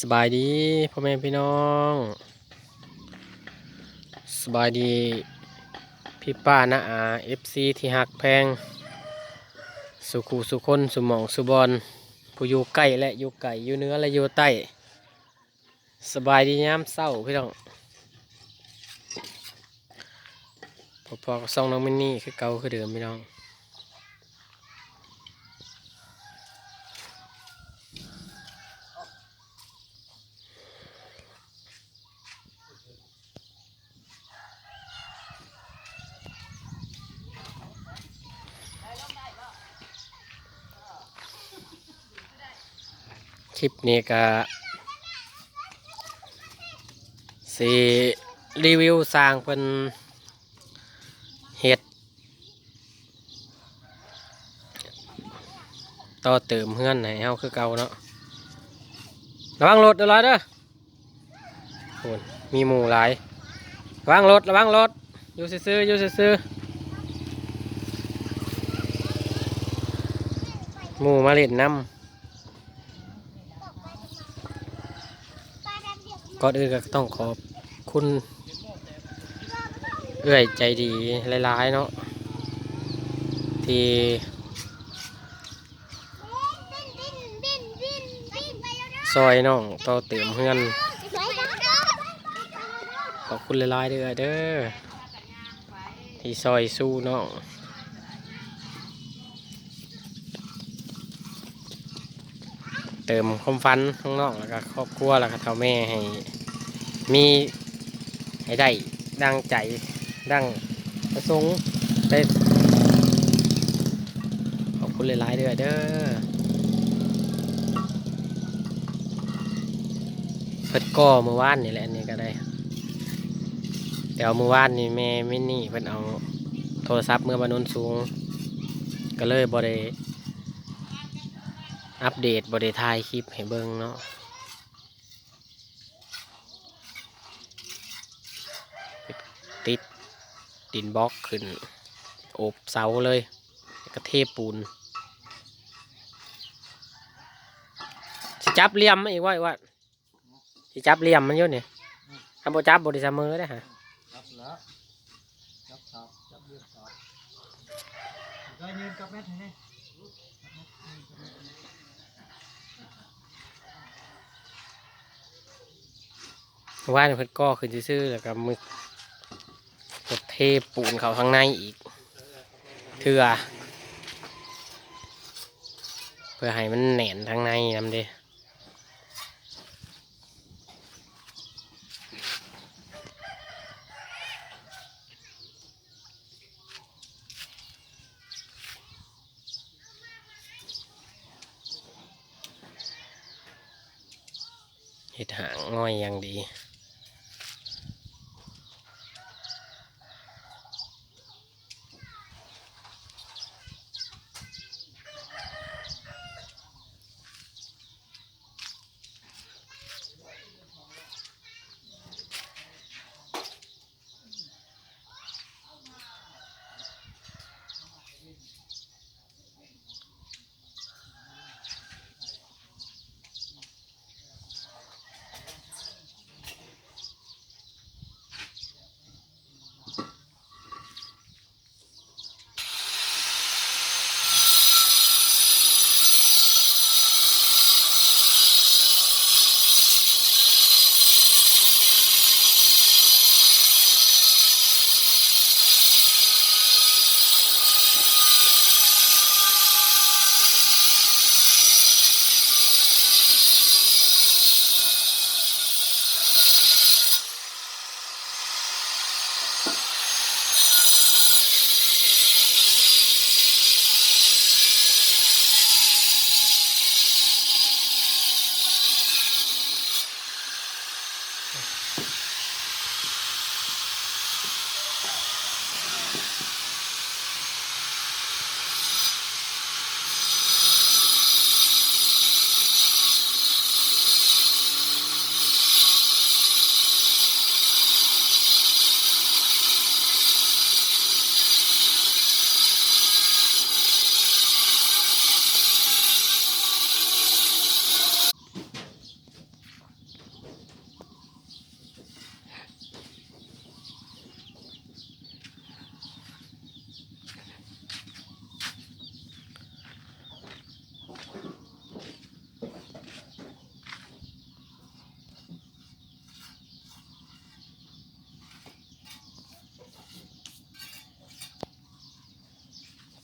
สบายดีพ่อแม่พี่น้อง สบายดีพี่ป้าน้าอาเอฟซีที่หักแพง สุขูสุคนสุหมองสุบอลผู้อยู่ใกล้และอยู่ไก่อยู่เนื้อและอยู่ใต้สบายดียามเศร้าพี่น้องพอๆกับซองน้องมินนี่คือเก่าคือเดิมพี่น้อง คลิปนี้ก็สีรีวิวสร้างเป็นเห็ด ต่อเติมเพื่อนให้เฮาคือเก่าเนาะระวังรถเด้อหลายเด้อโอนมีหมูหลายระวังรถระวังรถอยู่ซื่อๆอยู่ซื่อๆหมูมาเล่นน้ำ ก่อนอื่นก็ต้องขอบคุณเอื้อยใจดีหลายๆเนาะที่ซอยน้องต่อเติมเพื่อนขอบคุณหลายๆเด้อเด้อที่ซอยสู้น้อง เติมความฝันของนองแล้วก็ครอบครัวแล้วก็เท่าแม่ให้มีให้ได้ดังใจดังประสงค์ได้ขอบคุณหลายๆเด้อเด้อเพิ่นก็มือวานนี่แหละนี่ก็ได้แต่เอามือวานนี่แม่ไม่นี่เพิ่นเอาโทรศัพท์เมื่อบานนนสูง ก็เลยบ่ได้ อัปเดตบ่ได้ถ่ายคลิปให้เบิ่งเนาะติดดินบล็อกขึ้น โอบเสาเลยแล้วก็เทปูนสิจับเลี่ยมอีกว่าอีกว่าสิจับเลี่ยมมันอยู่เนี่ยถ้าบ่จับบริเสมือได้ฮะจับแล้วจับจับจับเลือกจับได้ยืนกับแม่ทีนี่ ว่าเพิ่นก่อขึ้นซื่อๆแล้วก็มึกกดเทปูนเขาข้างในอีก เถื่อเพื่อให้มันแหน่นทางในนำเด้เห็ดหางง่อยอย่างดี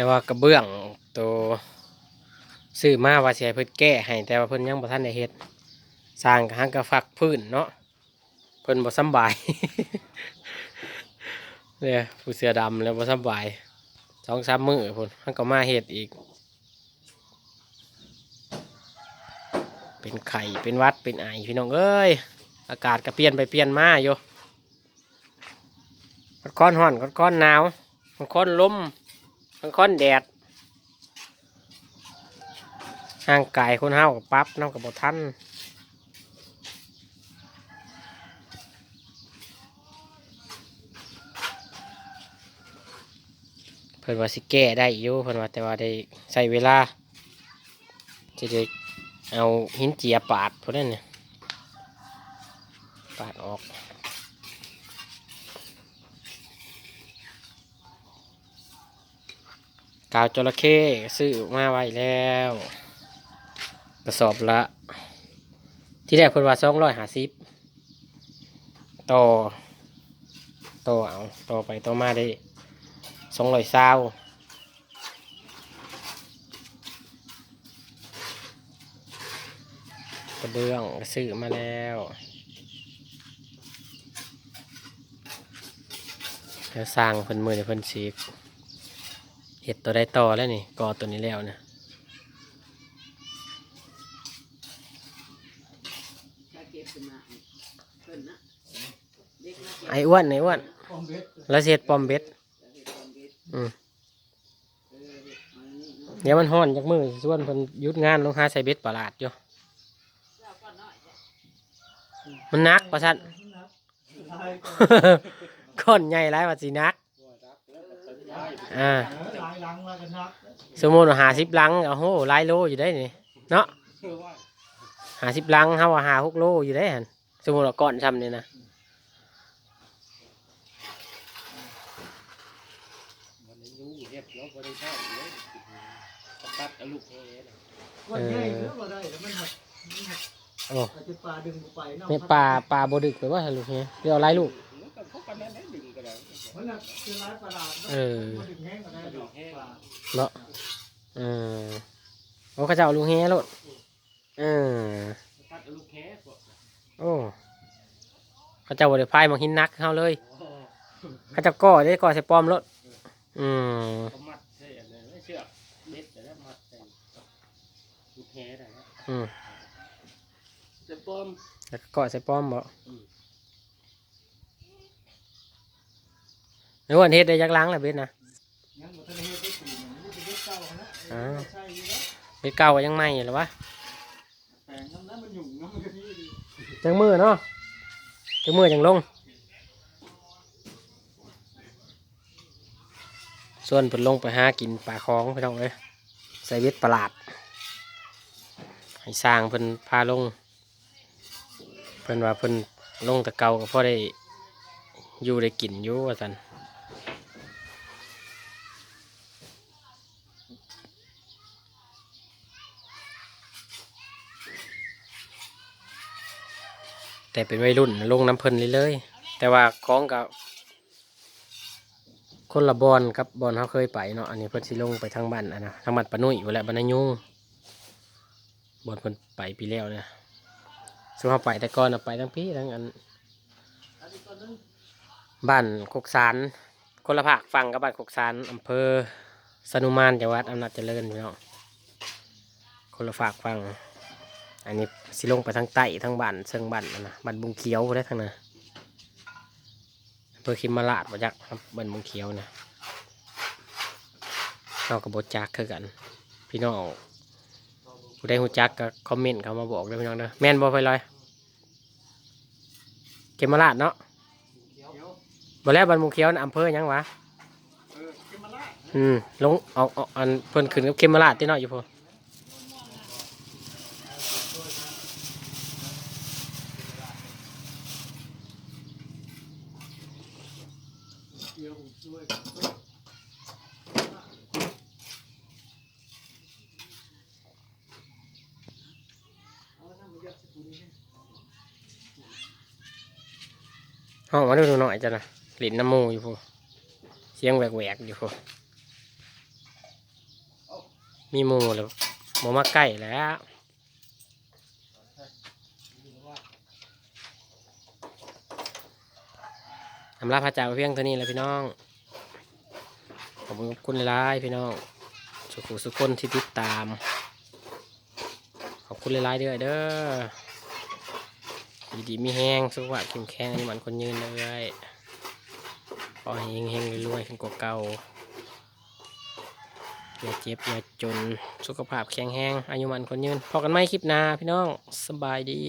แต่ว่ากระเบื้องตัวซื้อมาว่าสิให้เพิ่นแก้ให้แต่ว่าเพิ่นยังบ่ทันได้เฮ็ดสร้างกะหังกระฟักพื้นเนาะเพิ่นบ่สำบาย เนี่ยผู้เสือดำแล้วบ่สำบายสองสามมือพุ่นหังก็มาเฮ็ดอีก เป็นไข่เป็นวัดเป็นไอพี่น้องเอ้ยอากาศก็เปลี่ยนไปเปลี่ยนมาอยู่ก้อนห่อนมันก้อนหนาวก้อนลม มันก้อนแดดห่างไกายคนเฮากับปั๊บน้ำกับบทันเพิ่นว่าสิแก้ได้อยู่เพิ่นว่าแต่ว่าได้ใช้เวลาจะได้เอาหินเจียปาดพวกนั้นเนี่ยปาดออก กาวจระเข้ซื้อมาไว้แล้ว กระสอบละ ที่แรกเพิ่นว่าสองร้อยห้าสิบต่อต่อเอาต่อไปต่อมาได้สองร้อยเศร้ากระเบื้องซื้อมาแล้วแล้วสร้างเพิ่นมือในเพิ่นสี ห็ดตัวได้ต่อแล้วนี่กอตัวนี้แล้วนะถ้าเก็บขึ้นมาเพิ่นนะเด็กนะเก็บไอ้อ้วนไอ้อ้วนป้อมเบ็ดแล้วเสียดปอมเบ็ดแล้วเฮ็ดความเบ็ดอืมเออเฮ็ดเอาอันนี้เนาะเดี๋ยวมันห้อนจากมือส่วนเพิ่นหยุดงานลงหาใส่เบ็ดประหลาดอยู่แล้วก็น้อยจ้ะมันนักประชันนะสุดท้ายก็ก้อนใหญ่ไรว่าสินัก อ่าเออหลายหลังมากันนักสมมติว่าหาสิบลังเอาโหหลายโลอยู่ได้นี่เนาะหาสิบลังเฮาว่าหาหกโลอยู่ได้หั่นสมมติว่าก้อนซ้ำนี่นะมันยังอยู่เฮ็ดแล้วบ่ได้ใช้เลยตัดเอาลูกแห่น่ะก้อนใหญ่เนื้อมาได้แล้วมันหักมันหักโอ้อาจจะปลาดึงออกไปเนาะแม่ปลาปลาบ่ดึกหรือว่าลูกเนี้ยเดี๋ยวเอาหลายลูกแล้วก็พบกันนั้นได้ดึง ก็ได้มันน่ะคือร้ายปลาดาบเนาะเออ มันดึงแห้งก็ได้ดอกปลาเนาะเออโอ้เขาจะเอาลูกเนี้ยโลดเออ ตัดเอาลูกแห่พวกโอ้เขาจะบริพายมาหินนักเขาเลยโอ้เขาจะก่อได้ก่อใส่ป้อมรถอืมก็มัดใส่อันนั้นไว้เชือกเม็ดแต่ละมัดใส่ลูกแห่ได้นะอืมจะป้อมแล้วก็ก่อใส่ป้อมบ่อืม นึกว่าเฮ็ดได้ยักล้างแหละเบ็ดนะยังบ่ทันได้เฮ็ดได้ปีหนึ่งมันจะเฮ็ดเก่านะเออใช่อยู่แล้วเบ็ดเก่าก็ยังไม่อยู่หรอวะแปลงน้ำนั้นมันหยุ่งน้ำมันก็มีดีจังมือเนาะจังมือจังลง ส่วนเพิ่นลงไปหากินปลาคลองพี่น้องเอ้ยใส่เบ็ดประหลาดให้สร้างเพิ่นพาลง เพิ่นว่าเพิ่นลงแตะเกาก็พอได้อยู่ได้กินอยู่ว่าซั่น แต่เป็นวัยรุ่นลงน้ำเพลินเลยเลยแต่ว่าของกับ คนละบอนกับบอนเขาเคยไปเนาะอันนี้เพิ่นสิลงไปทางบ้านอันะทางบ้านปนุ่ยอยู่แหละบ้านนายุงบอนเพิ่นไปปีแล้วเนี่ยซึ่งเขาไปแต่ก่อนน่ะไปทั้งพี่ทั้งอันบ้านโคกสารคนละภาคฝั่งกับบ้านโคกสารอำเภอสนุมานจังหวัดอำนาจเจริญพี่น้องคนละฝากฝั่ง อันนี้สิลงไปทางใต้ทางบ้านเชิงบ้านนั่นนะบ้านบุงเขียวได้ทางนั้นอำเภอคิมมาลาดมาจากบ้านบุงเขียวนะเรากับบจักคือกัน พี่น้องผู้ใดหูจักก็คอมเมนต์เขามาบอกด้วยพี่น้องเด้อแม่นบ่ไปลอยเขมราชเนาะเขียวบ่แล้วบ้านบุงเขียวน่ะอำเภอหยังวะเออเกมาลาอืมลงเอาเอาอันเพิ่นขึ้นกับเขมราชที่น้อยอยู่พอ เขียวช่วยเออกทีนึงห้องมาดูหน่อยจ้ะนะหลินน้ำมูอยู่พอเสียงแหวกๆอยู่พอมีมูแล้วมูมาใกล้แล้ว อำลาพระจ้าเพียงเท่านี้แหละพี่น้อง ขอบคุณขอบคุณหลายพี่น้อง สุขุสุขคนที่ติดตาม ขอบคุณหลายเด้อเด้อดีดีๆมีแห้งสุขภาพเข้มแข็งอันนี้มันคนยืนเลยขอให้เฮงรวยขึ้นกว่าเก่าอย่าเจ็บอย่าจนสุขภาพแข็งแรงอายุมันคนยืนพอกันไหมคลิปหน้าพี่น้องสบายดี